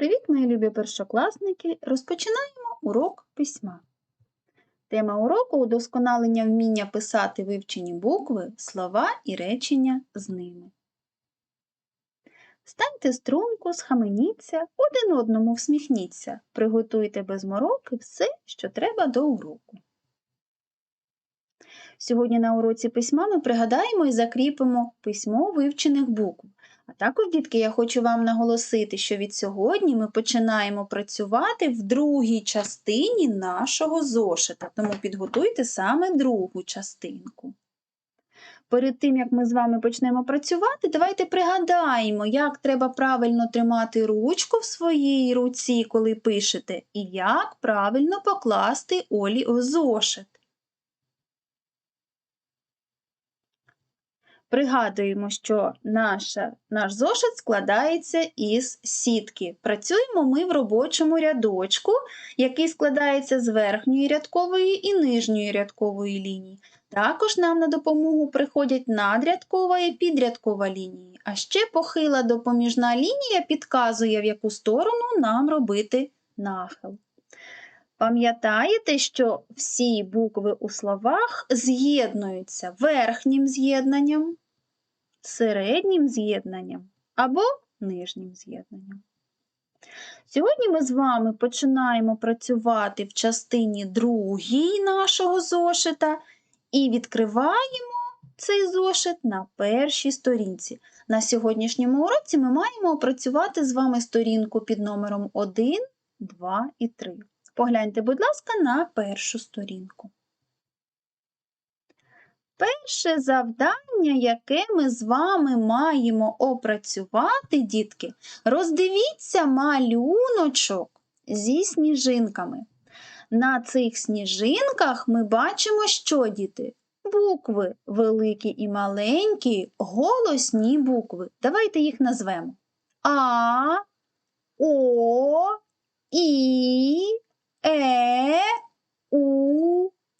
Привіт, мої любі першокласники! Розпочинаємо урок письма. Тема уроку удосконалення вміння писати вивчені букви, слова і речення з ними. Станьте струнку, схаменіться, один одному всміхніться, приготуйте без мороки все, що треба до уроку. Сьогодні на уроці письма ми пригадаємо і закріпимо письмо вивчених букв. Також, дітки, я хочу вам наголосити, що від сьогодні ми починаємо працювати в другій частині нашого зошита, тому підготуйте саме другу частинку. Перед тим, як ми з вами почнемо працювати, давайте пригадаємо, як треба правильно тримати ручку в своїй руці, коли пишете, і як правильно покласти олі у зошит. Пригадуємо, що наша, наш зошит складається із сітки. Працюємо ми в робочому рядочку, який складається з верхньої рядкової і нижньої рядкової лінії. Також нам на допомогу приходять надрядкова і підрядкова лінії, а ще похила допоміжна лінія підказує, в яку сторону нам робити нахил. Пам'ятаєте, що всі букви у словах з'єднуються верхнім з'єднанням, середнім з'єднанням або нижнім з'єднанням. Сьогодні ми з вами починаємо працювати в частині другій нашого зошита і відкриваємо цей зошит на першій сторінці. На сьогоднішньому уроці ми маємо опрацювати з вами сторінку під номером 1, 2 і 3. Погляньте, будь ласка, на першу сторінку. Перше завдання, яке ми з вами маємо опрацювати, дітки, роздивіться малюночок зі сніжинками. На цих сніжинках ми бачимо, що діти? Букви великі і маленькі, голосні букви. Давайте їх назвемо А, О, І, Е, У,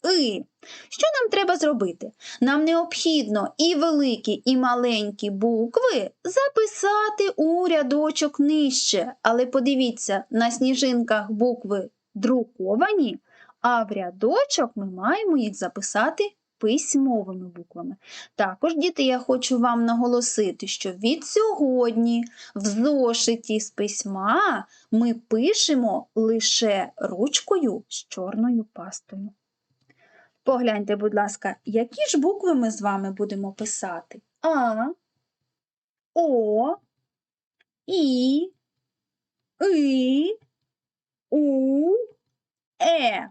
И. Що нам треба зробити? Нам необхідно і великі, і маленькі букви записати у рядочок нижче. Але подивіться, на сніжинках букви друковані, а в рядочок ми маємо їх записати письмовими буквами. Також, діти, я хочу вам наголосити, що від сьогодні в зошиті з письма ми пишемо лише ручкою з чорною пастою. Погляньте, будь ласка, які ж букви ми з вами будемо писати? А, О, І, И, У, Е.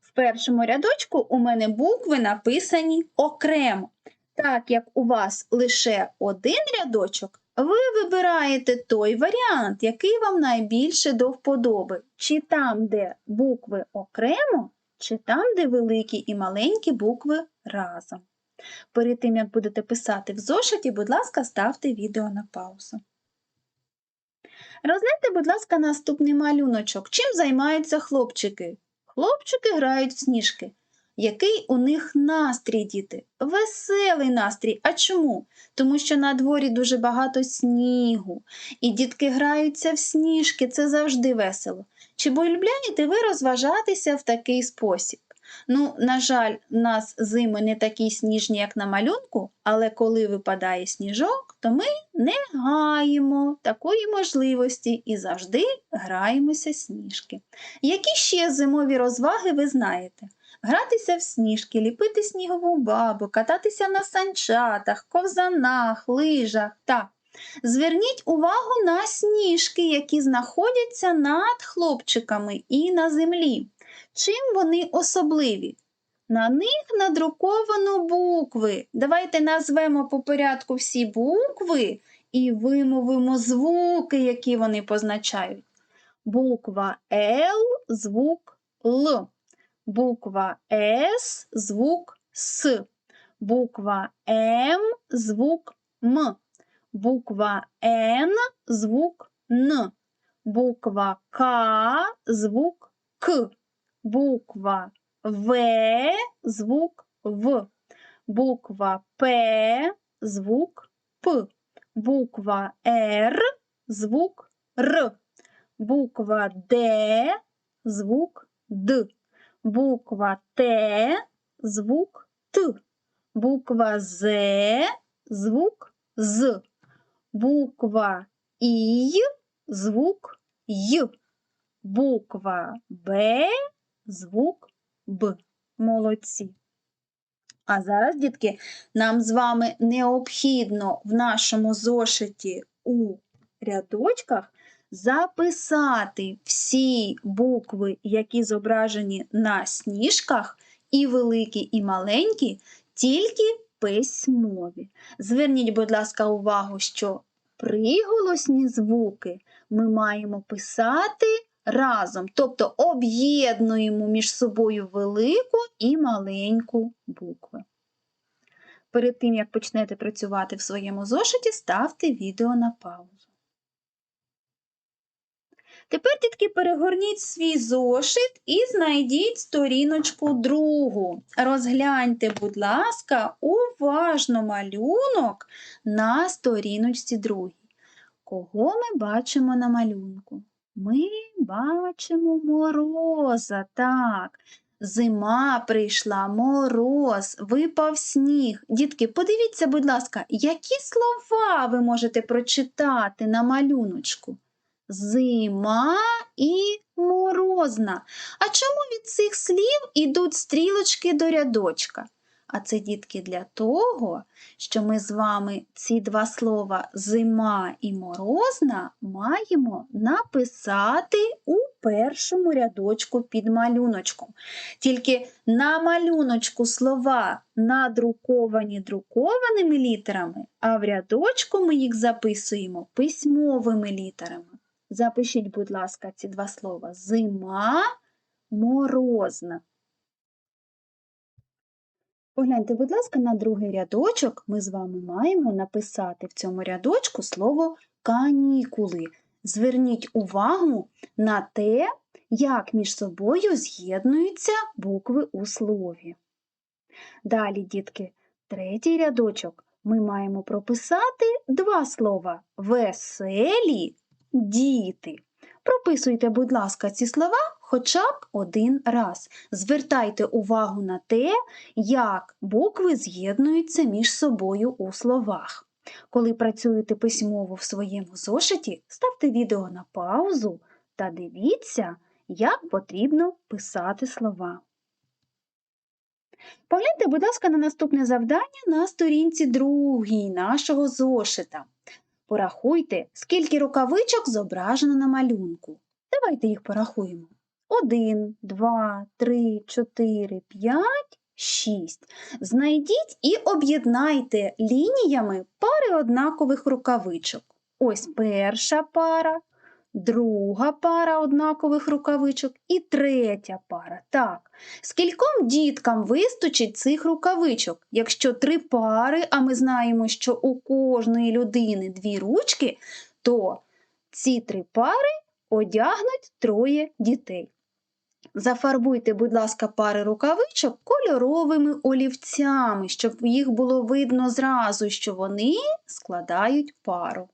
В першому рядочку у мене букви написані окремо. Так як у вас лише один рядочок, ви вибираєте той варіант, який вам найбільше до вподоби. Чи там, де букви окремо, чи там, де великі і маленькі букви разом. Перед тим, як будете писати в зошиті, будь ласка, ставте відео на паузу. Розгляньте, будь ласка, наступний малюночок. Чим займаються хлопчики? Хлопчики грають в сніжки. Який у них настрій, діти? Веселий настрій. А чому? Тому що на дворі дуже багато снігу, і дітки граються в сніжки, це завжди весело. Чи полюбляєте ви розважатися в такий спосіб? Ну, на жаль, у нас зими не такі сніжні, як на малюнку, але коли випадає сніжок, то ми не гаємо такої можливості і завжди граємося сніжки. Які ще зимові розваги ви знаєте? Гратися в сніжки, ліпити снігову бабу, кататися на санчатах, ковзанах, лижах. Так. Зверніть увагу на сніжки, які знаходяться над хлопчиками і на землі. Чим вони особливі? На них надруковано букви. Давайте назвемо по порядку всі букви і вимовимо звуки, які вони позначають. Буква Л, звук Л, буква С, звук С, буква М, звук М, буква Н, звук Н, буква К, звук К буква В, звук В, буква П, звук П, буква Р, звук Р, буква Д, звук Д, буква Т, звук Т, буква З, звук З, буква І, звук Й, буква Б, звук Б. Молодці. А зараз, дітки, нам з вами необхідно в нашому зошиті у рядочках записати всі букви, які зображені на сніжках, і великі, і маленькі, тільки письмові. Зверніть, будь ласка, увагу, що приголосні звуки ми маємо писати разом, тобто об'єднуємо між собою велику і маленьку букви. Перед тим, як почнете працювати в своєму зошиті, ставте відео на паузу. Тепер, дітки, перегорніть свій зошит і знайдіть сторіночку другу. Розгляньте, будь ласка, уважно малюнок на сторіночці другій. Кого ми бачимо на малюнку? Ми бачимо мороза, так. Зима прийшла, мороз, випав сніг. Дітки, подивіться, будь ласка, які слова ви можете прочитати на малюночку? Зима і морозна. А чому від цих слів ідуть стрілочки до рядочка? А це, дітки, для того, що ми з вами ці два слова зима і морозна маємо написати у першому рядочку під малюночком. Тільки на малюночку слова надруковані друкованими літерами, а в рядочку ми їх записуємо письмовими літерами. Запишіть, будь ласка, ці два слова зима, морозна. Погляньте, будь ласка, на другий рядочок ми з вами маємо написати в цьому рядочку слово канікули. Зверніть увагу на те, як між собою з'єднуються букви у слові. Далі, дітки, третій рядочок ми маємо прописати два слова веселі діти. Прописуйте, будь ласка, ці слова хоча б один раз. Звертайте увагу на те, як букви з'єднуються між собою у словах. Коли працюєте письмово в своєму зошиті, ставте відео на паузу та дивіться, як потрібно писати слова. Погляньте, будь ласка, на наступне завдання на сторінці другій нашого зошита. Порахуйте, скільки рукавичок зображено на малюнку. Давайте їх порахуємо. Один, два, три, чотири, п'ять, шість. Знайдіть і об'єднайте лініями пари однакових рукавичок. Ось перша пара, друга пара однакових рукавичок і третя пара. Так, скільком діткам вистачить цих рукавичок? Якщо три пари, а ми знаємо, що у кожної людини дві ручки, то ці три пари одягнуть троє дітей. Зафарбуйте, будь ласка, пари рукавичок кольоровими олівцями, щоб їх було видно зразу, що вони складають пару.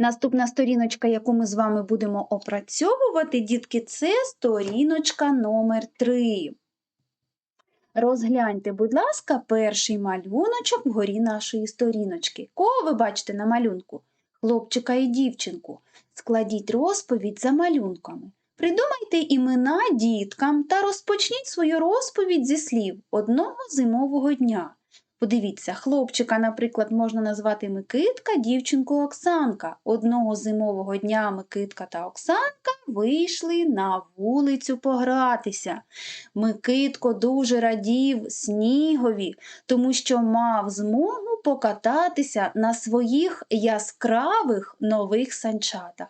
Наступна сторіночка, яку ми з вами будемо опрацьовувати, дітки, це сторіночка номер 3. Розгляньте, будь ласка, перший малюночок вгорі нашої сторіночки. Кого ви бачите на малюнку? Хлопчика і дівчинку. Складіть розповідь за малюнками. Придумайте імена діткам та розпочніть свою розповідь зі слів одного зимового дня. Подивіться, хлопчика, наприклад, можна назвати Микитка, дівчинку Оксанка. Одного зимового дня Микитка та Оксанка вийшли на вулицю погратися. Микитко дуже радів снігові, тому що мав змогу покататися на своїх яскравих нових санчатах.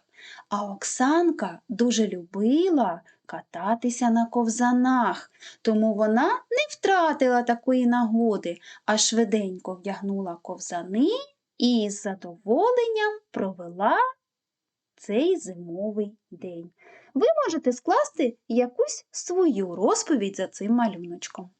А Оксанка дуже любила кататися на ковзанах, тому вона не втратила такої нагоди, а швиденько вдягнула ковзани і з задоволенням провела цей зимовий день. Ви можете скласти якусь свою розповідь за цим малюночком.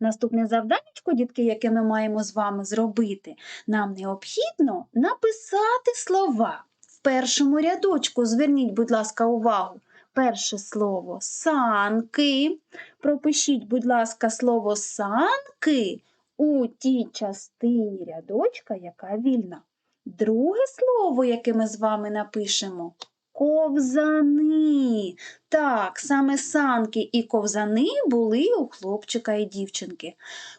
Наступне завданнячко, дітки, яке ми маємо з вами зробити, нам необхідно написати слова. В першому рядочку зверніть, будь ласка, увагу. Перше слово санки. Пропишіть, будь ласка, слово санки у тій частині рядочка, яка вільна. Друге слово, яке ми з вами напишемо ковзани. Так, саме санки і ковзани були у хлопчика і дівчинки.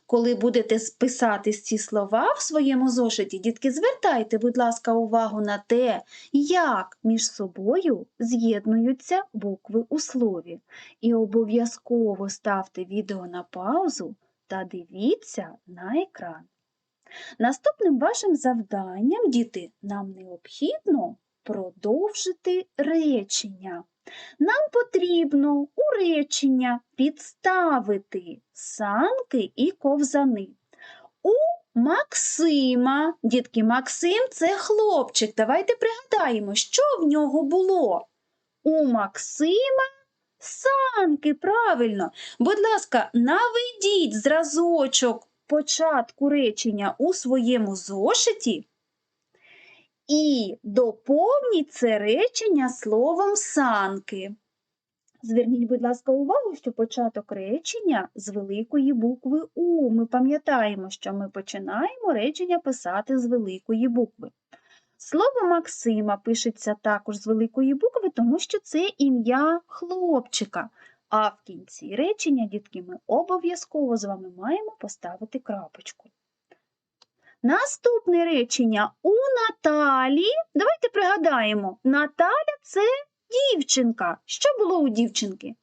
Коли будете писати ці слова в своєму зошиті, дітки, звертайте, будь ласка, увагу на те, як між собою з'єднуються букви у слові. І обов'язково ставте відео на паузу та дивіться на екран. Наступним вашим завданням, діти, нам необхідно продовжити речення. Нам потрібно у речення підставити санки і ковзани. У Максима, дітки, Максим це хлопчик. Давайте пригадаємо, що в нього було. У Максима санки, правильно. Будь ласка, наведіть зразочок початку речення у своєму зошиті і доповніть це речення словом санки. Зверніть, будь ласка, увагу, що початок речення з великої букви У. Ми пам'ятаємо, що ми починаємо речення писати з великої букви. Слово Максима пишеться також з великої букви, тому що це ім'я хлопчика. А в кінці речення, дітки, ми обов'язково з вами маємо поставити крапочку. Наступне речення у Наталі. Давайте пригадаємо, Наталя це дівчинка. Що було у дівчинки?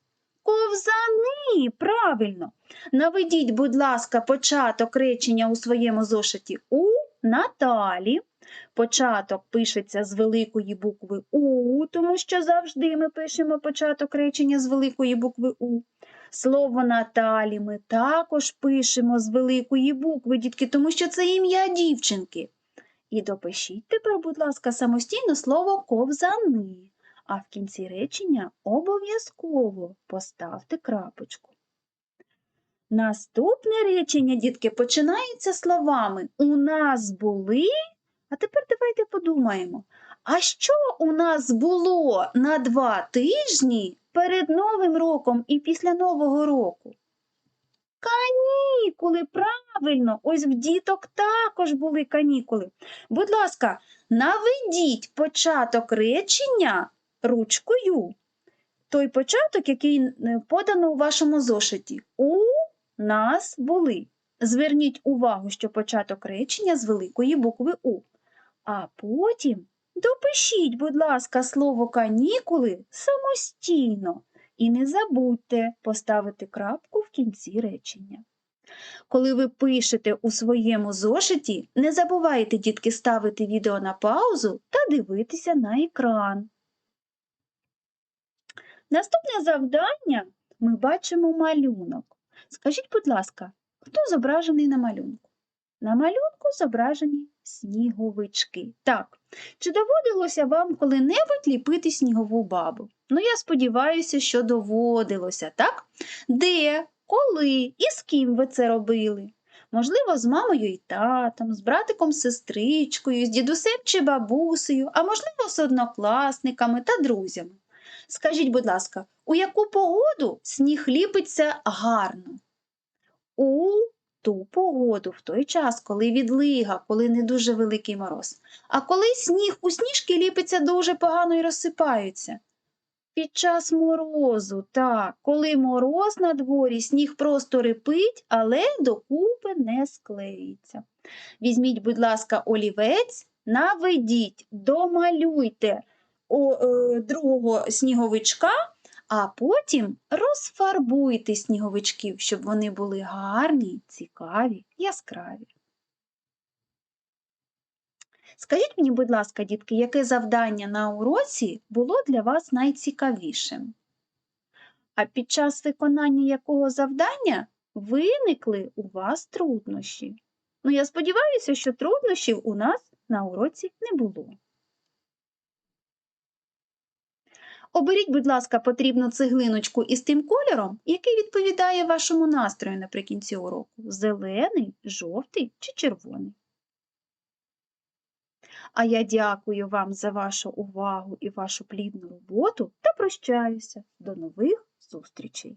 Ковзани, правильно. Наведіть, будь ласка, початок речення у своєму зошиті у Наталі. Початок пишеться з великої букви У, тому що завжди ми пишемо початок речення з великої букви У. Слово Наталі ми також пишемо з великої букви, дітки, тому що це ім'я дівчинки. І допишіть тепер, будь ласка, самостійно слово ковзани, а в кінці речення обов'язково поставте крапочку. Наступне речення, дітки, починається словами У нас були. А тепер давайте подумаємо, а що у нас було на два тижні перед Новим роком і після Нового року? Канікули, правильно, ось в діток також були канікули. Будь ласка, наведіть початок речення ручкою. Той початок, який е, подано у вашому зошиті. У нас були. Зверніть увагу, що початок речення з великої букви У. А потім допишіть, будь ласка, слово канікули самостійно і не забудьте поставити крапку в кінці речення. Коли ви пишете у своєму зошиті, не забувайте, дітки, ставити відео на паузу та дивитися на екран. Наступне завдання ми бачимо малюнок. Скажіть, будь ласка, хто зображений на малюнку? На малюнку зображені сніговички. Так, чи доводилося вам коли-небудь ліпити снігову бабу? Ну, я сподіваюся, що доводилося, так? Де, коли і з ким ви це робили? Можливо, з мамою і татом, з братиком, сестричкою, з дідусем чи бабусею, а можливо, з однокласниками та друзями. Скажіть, будь ласка, у яку погоду сніг ліпиться гарно? У ту погоду, в той час, коли відлига, коли не дуже великий мороз, а коли сніг у сніжки ліпиться дуже погано і розсипаються. Під час морозу, так, коли мороз на дворі, сніг просто рипить, але докупи не склеїться. Візьміть, будь ласка, олівець, наведіть, домалюйте о, е, другого сніговичка а потім розфарбуйте сніговичків, щоб вони були гарні, цікаві, яскраві. Скажіть мені, будь ласка, дітки, яке завдання на уроці було для вас найцікавішим? А під час виконання якого завдання виникли у вас труднощі? Ну, я сподіваюся, що труднощів у нас на уроці не було. Оберіть, будь ласка, потрібну цеглиночку із тим кольором, який відповідає вашому настрою наприкінці уроку. Зелений, жовтий чи червоний. А я дякую вам за вашу увагу і вашу плідну роботу та прощаюся. До нових зустрічей!